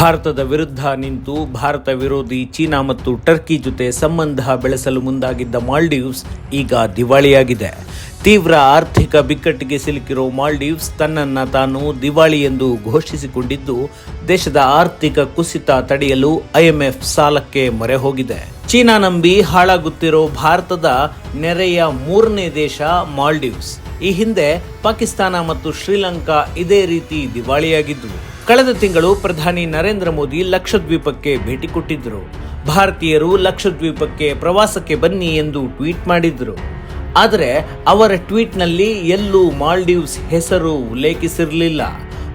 ಭಾರತದ ವಿರುದ್ಧ ನಿಂತು ಭಾರತ ವಿರೋಧಿ ಚೀನಾ ಮತ್ತು ಟರ್ಕಿ ಜೊತೆ ಸಂಬಂಧ ಬೆಳೆಸಲು ಮುಂದಾಗಿದ್ದ ಮಾಲ್ಡೀವ್ಸ್ ಈಗ ದಿವಾಳಿಯಾಗಿದೆ. ತೀವ್ರ ಆರ್ಥಿಕ ಬಿಕ್ಕಟ್ಟಿಗೆ ಸಿಲುಕಿರೋ ಮಾಲ್ಡೀವ್ಸ್ ತನ್ನನ್ನ ತಾನು ದಿವಾಳಿ ಎಂದು ಘೋಷಿಸಿಕೊಂಡಿದ್ದು, ದೇಶದ ಆರ್ಥಿಕ ಕುಸಿತ ತಡೆಯಲು ಐಎಂಎಫ್ ಸಾಲಕ್ಕೆ ಮೊರೆ ಹೋಗಿದೆ. ಚೀನಾ ನಂಬಿ ಹಾಳಾಗುತ್ತಿರೋ ಭಾರತದ ನೆರೆಯ ಮೂರನೇ ದೇಶ ಮಾಲ್ಡೀವ್ಸ್. ಈ ಹಿಂದೆ ಪಾಕಿಸ್ತಾನ ಮತ್ತು ಶ್ರೀಲಂಕಾ ಇದೇ ರೀತಿ ದಿವಾಳಿಯಾಗಿದ್ವು. ಕಳೆದ ತಿಂಗಳು ಪ್ರಧಾನಿ ನರೇಂದ್ರ ಮೋದಿ ಲಕ್ಷದ್ವೀಪಕ್ಕೆ ಭೇಟಿ ಕೊಟ್ಟಿದ್ದರು ಭಾರತೀಯರು ಲಕ್ಷದ್ವೀಪಕ್ಕೆ ಪ್ರವಾಸಕ್ಕೆ ಬನ್ನಿ ಎಂದು ಟ್ವೀಟ್ ಮಾಡಿದ್ರು. ಆದರೆ ಅವರ ಟ್ವೀಟ್ನಲ್ಲಿ ಎಲ್ಲೂ ಮಾಲ್ಡೀವ್ಸ್ ಹೆಸರು ಉಲ್ಲೇಖಿಸಿರಲಿಲ್ಲ.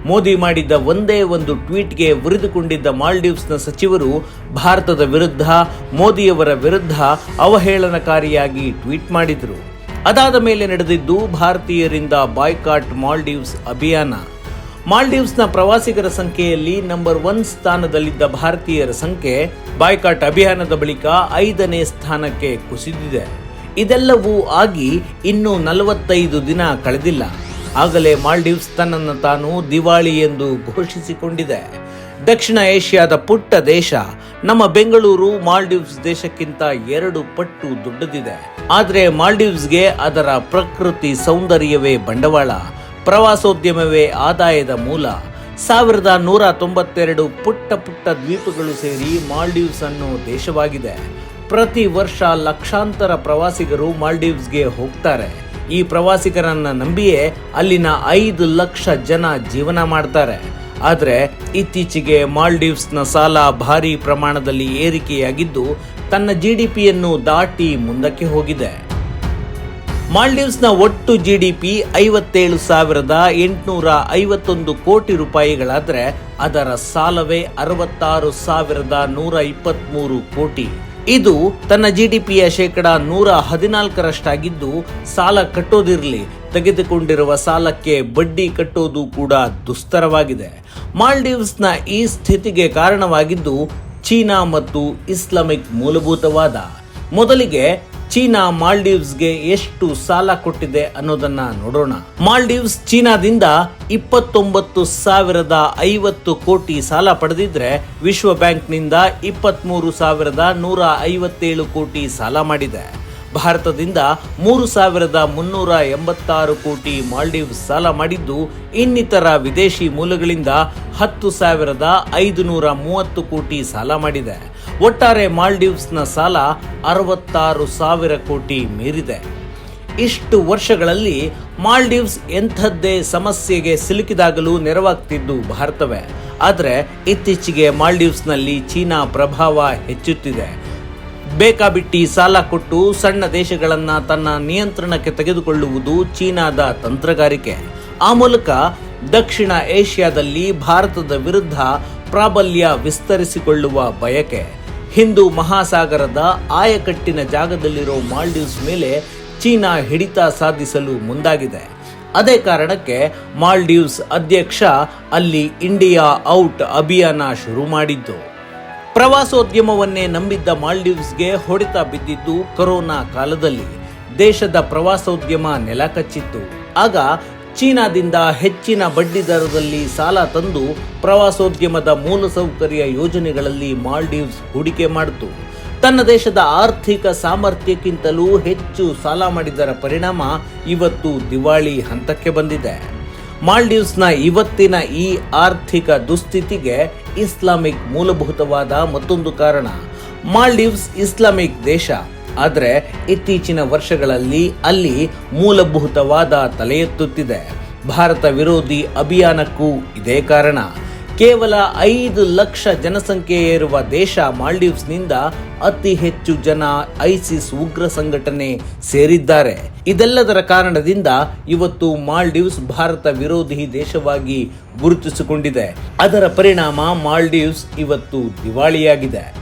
ಮೋದಿ ಮಾಡಿದ್ದ ಒಂದೇ ಒಂದು ಟ್ವೀಟ್ಗೆ ಉರಿದುಕೊಂಡಿದ್ದ ಮಾಲ್ಡೀವ್ಸ್ನ ಸಚಿವರು, ಭಾರತದ ವಿರುದ್ಧ, ಮೋದಿಯವರ ವಿರುದ್ಧ ಅವಹೇಳನಕಾರಿಯಾಗಿ ಟ್ವೀಟ್ ಮಾಡಿದರು. ಅದಾದ ಮೇಲೆ ನಡೆದಿದ್ದು ಭಾರತೀಯರಿಂದ ಬಾಯ್ಕಾಟ್ ಮಾಲ್ಡೀವ್ಸ್ ಅಭಿಯಾನ. ಮಾಲ್ಡೀವ್ಸ್ನ ಪ್ರವಾಸಿಗರ ಸಂಖ್ಯೆಯಲ್ಲಿ ನಂಬರ್ ಒನ್ ಸ್ಥಾನದಲ್ಲಿದ್ದ ಭಾರತೀಯರ ಸಂಖ್ಯೆ ಬಾಯ್ಕಾಟ್ ಅಭಿಯಾನದ ಬಳಿಕ ಐದನೇ ಸ್ಥಾನಕ್ಕೆ ಕುಸಿದಿದೆ. ಇದೆಲ್ಲವೂ ಆಗಿ ಇನ್ನೂ ನಲವತ್ತೈದು ದಿನ ಕಳೆದಿಲ್ಲ. ಆಗಲೇ ಮಾಲ್ಡೀವ್ಸ್ ತನ್ನನ್ನು ತಾನು ದಿವಾಳಿ ಎಂದು ಘೋಷಿಸಿಕೊಂಡಿದೆ. ದಕ್ಷಿಣ ಏಷ್ಯಾದ ಪುಟ್ಟ ದೇಶ, ನಮ್ಮ ಬೆಂಗಳೂರು ಮಾಲ್ಡೀವ್ಸ್ ದೇಶಕ್ಕಿಂತ ಎರಡು ಪಟ್ಟು ದೊಡ್ಡದಿದೆ. ಆದರೆ ಮಾಲ್ಡೀವ್ಸ್ಗೆ ಅದರ ಪ್ರಕೃತಿ ಸೌಂದರ್ಯವೇ ಬಂಡವಾಳ, ಪ್ರವಾಸೋದ್ಯಮವೇ ಆದಾಯದ ಮೂಲ. ಸಾವಿರದ ನೂರ ತೊಂಬತ್ತೆರಡು ಪುಟ್ಟ ಪುಟ್ಟ ದ್ವೀಪಗಳು ಸೇರಿ ಮಾಲ್ಡೀವ್ಸ್ ಅನ್ನೋ ದೇಶವಾಗಿದೆ. ಪ್ರತಿ ವರ್ಷ ಲಕ್ಷಾಂತರ ಪ್ರವಾಸಿಗರು ಮಾಲ್ಡೀವ್ಸ್ಗೆ ಹೋಗ್ತಾರೆ. ಈ ಪ್ರವಾಸಿಗರನ್ನ ನಂಬಿಯೇ ಅಲ್ಲಿನ ಐದು ಲಕ್ಷ ಜನ ಜೀವನ ಮಾಡ್ತಾರೆ. ಆದರೆ ಇತ್ತೀಚೆಗೆ ಮಾಲ್ಡೀವ್ಸ್ನ ಸಾಲ ಭಾರಿ ಪ್ರಮಾಣದಲ್ಲಿ ಏರಿಕೆಯಾಗಿದ್ದು ತನ್ನ ಜಿ ಡಿ ಪಿಯನ್ನು ದಾಟಿ ಮುಂದಕ್ಕೆ ಹೋಗಿದೆ. ಮಾಲ್ಡೀವ್ಸ್ನ ಒಟ್ಟು ಜಿ ಡಿ ಪಿ ಐವತ್ತೇಳು ಸಾವಿರದ ಎಂಟುನೂರ ಐವತ್ತೊಂದು ಕೋಟಿ ರೂಪಾಯಿಗಳಾದರೆ ಅದರ ಸಾಲವೇ ಅರವತ್ತಾರು ಸಾವಿರದ ನೂರ ಇಪ್ಪತ್ತ್ಮೂರು ಕೋಟಿ. ಇದು ತನ್ನ ಜಿ ಡಿ ಪಿಯ ಶೇಕಡ ನೂರ ಹದಿನಾಲ್ಕರಷ್ಟಾಗಿದ್ದು ಸಾಲ ಕಟ್ಟೋದಿರಲಿ. ತೆಗೆದುಕೊಂಡಿರುವ ಸಾಲಕ್ಕೆ ಬಡ್ಡಿ ಕಟ್ಟೋದು ಕೂಡ ದುಸ್ತರವಾಗಿದೆ. ಮಾಲ್ಡೀವ್ಸ್ನ ಈ ಸ್ಥಿತಿಗೆ ಕಾರಣವಾಗಿದ್ದು ಚೀನಾ ಮತ್ತು ಇಸ್ಲಾಮಿಕ್ ಮೂಲಭೂತವಾದ. ಮೊದಲಿಗೆ ಚೀನಾ ಮಾಲ್ಡೀವ್ಸ್ಗೆ ಎಷ್ಟು ಸಾಲ ಕೊಟ್ಟಿದೆ ಅನ್ನೋದನ್ನ ನೋಡೋಣ. ಮಾಲ್ಡೀವ್ಸ್ ಚೀನಾದಿಂದ ಇಪ್ಪತ್ತೊಂಬತ್ತು ಸಾವಿರದ ಐವತ್ತು ಕೋಟಿ ಸಾಲ ಪಡೆದಿದ್ರೆ ವಿಶ್ವ ಬ್ಯಾಂಕ್ನಿಂದ ಇಪ್ಪತ್ಮೂರು ಸಾವಿರದ ನೂರ ಐವತ್ತೇಳು ಕೋಟಿ ಸಾಲ ಮಾಡಿದೆ. ಭಾರತದಿಂದ ಮೂರು ಸಾವಿರದ ಮುನ್ನೂರ ಎಂಬತ್ತಾರು ಕೋಟಿ ಮಾಲ್ಡೀವ್ಸ್ ಸಾಲ ಮಾಡಿದ್ದು ಇನ್ನಿತರ ವಿದೇಶಿ ಮೂಲಗಳಿಂದ ಹತ್ತು ಸಾವಿರದ ಐದುನೂರ ಮೂವತ್ತು ಕೋಟಿ ಸಾಲ ಮಾಡಿದೆ. ಒಟ್ಟಾರೆ ಮಾಲ್ಡೀವ್ಸ್ನ ಸಾಲ ಅರವತ್ತಾರು ಸಾವಿರ ಕೋಟಿ ಮೀರಿದೆ. ಇಷ್ಟು ವರ್ಷಗಳಲ್ಲಿ ಮಾಲ್ಡೀವ್ಸ್ ಎಂಥದ್ದೇ ಸಮಸ್ಯೆಗೆ ಸಿಲುಕಿದಾಗಲೂ ನೆರವಾಗ್ತಿದ್ದು ಭಾರತವೇ. ಆದರೆ ಇತ್ತೀಚೆಗೆ ಮಾಲ್ಡೀವ್ಸ್ನಲ್ಲಿ ಚೀನಾ ಪ್ರಭಾವ ಹೆಚ್ಚುತ್ತಿದೆ. ಬೇಕಾಬಿಟ್ಟಿ ಸಾಲ ಕೊಟ್ಟು ಸಣ್ಣ ದೇಶಗಳನ್ನು ತನ್ನ ನಿಯಂತ್ರಣಕ್ಕೆ ತೆಗೆದುಕೊಳ್ಳುವುದು ಚೀನಾದ ತಂತ್ರಗಾರಿಕೆ. ಆ ಮೂಲಕ ದಕ್ಷಿಣ ಏಷ್ಯಾದಲ್ಲಿ ಭಾರತದ ವಿರುದ್ಧ ಪ್ರಾಬಲ್ಯ ವಿಸ್ತರಿಸಿಕೊಳ್ಳುವ ಬಯಕೆ. ಹಿಂದೂ ಮಹಾಸಾಗರದ ಆಯಕಟ್ಟಿನ ಜಾಗದಲ್ಲಿರೋ ಮಾಲ್ಡೀವ್ಸ್ ಮೇಲೆ ಚೀನಾ ಹಿಡಿತ ಸಾಧಿಸಲು ಮುಂದಾಗಿದೆ. ಅದೇ ಕಾರಣಕ್ಕೆ ಮಾಲ್ಡೀವ್ಸ್ ಅಧ್ಯಕ್ಷ ಅಲ್ಲಿ ಇಂಡಿಯಾ ಔಟ್ ಅಭಿಯಾನ ಶುರು ಮಾಡಿದ್ದು. ಪ್ರವಾಸೋದ್ಯಮವನ್ನೇ ನಂಬಿದ್ದ ಮಾಲ್ಡೀವ್ಸ್ಗೆ ಹೊಡೆತ ಬಿದ್ದಿದ್ದು ಕೊರೋನಾ ಕಾಲದಲ್ಲಿ. ದೇಶದ ಪ್ರವಾಸೋದ್ಯಮ ನೆಲಕಚ್ಚಿತ್ತು. ಆಗ ಚೀನಾದಿಂದ ಹೆಚ್ಚಿನ ಬಡ್ಡಿ ದರದಲ್ಲಿ ಸಾಲ ತಂದು ಪ್ರವಾಸೋದ್ಯಮದ ಮೂಲಸೌಕರ್ಯ ಯೋಜನೆಗಳಲ್ಲಿ ಮಾಲ್ಡೀವ್ಸ್ ಹೂಡಿಕೆ ಮಾಡಿತು. ತನ್ನ ದೇಶದ ಆರ್ಥಿಕ ಸಾಮರ್ಥ್ಯಕ್ಕಿಂತಲೂ ಹೆಚ್ಚು ಸಾಲ ಮಾಡಿದರ ಪರಿಣಾಮ ಇವತ್ತು ದಿವಾಳಿ ಹಂತಕ್ಕೆ ಬಂದಿದೆ. ಮಾಲ್ಡೀವ್ಸ್ನ ಇವತ್ತಿನ ಈ ಆರ್ಥಿಕ ದುಸ್ಥಿತಿಗೆ ಇಸ್ಲಾಮಿಕ್ ಮೂಲಭೂತವಾದ ಮತ್ತೊಂದು ಕಾರಣ. ಮಾಲ್ಡೀವ್ಸ್ ಇಸ್ಲಾಮಿಕ್ ದೇಶ ಆದರೆ ಇತ್ತೀಚಿನ ವರ್ಷಗಳಲ್ಲಿ ಅಲ್ಲಿ ಮೂಲಭೂತವಾದ ತಲೆ ಎತ್ತುತ್ತಿದೆ ಭಾರತ ವಿರೋಧಿ ಅಭಿಯಾನಕ್ಕೂ ಇದೇ ಕಾರಣ. ಕೇವಲ ಐದು ಲಕ್ಷ ಜನಸಂಖ್ಯೆ ಇರುವ ದೇಶ ಮಾಲ್ಡೀವ್ಸ್ನಿಂದ ಅತಿ ಹೆಚ್ಚು ಜನ ಐಸಿಸ್ ಉಗ್ರ ಸಂಘಟನೆ ಸೇರಿದ್ದಾರೆ. ಇದೆಲ್ಲದರ ಕಾರಣದಿಂದ ಇವತ್ತು ಮಾಲ್ಡೀವ್ಸ್ ಭಾರತ ವಿರೋಧಿ ದೇಶವಾಗಿ ಗುರುತಿಸಿಕೊಂಡಿದೆ. ಅದರ ಪರಿಣಾಮ ಮಾಲ್ಡೀವ್ಸ್ ಇವತ್ತು ದಿವಾಳಿಯಾಗಿದೆ.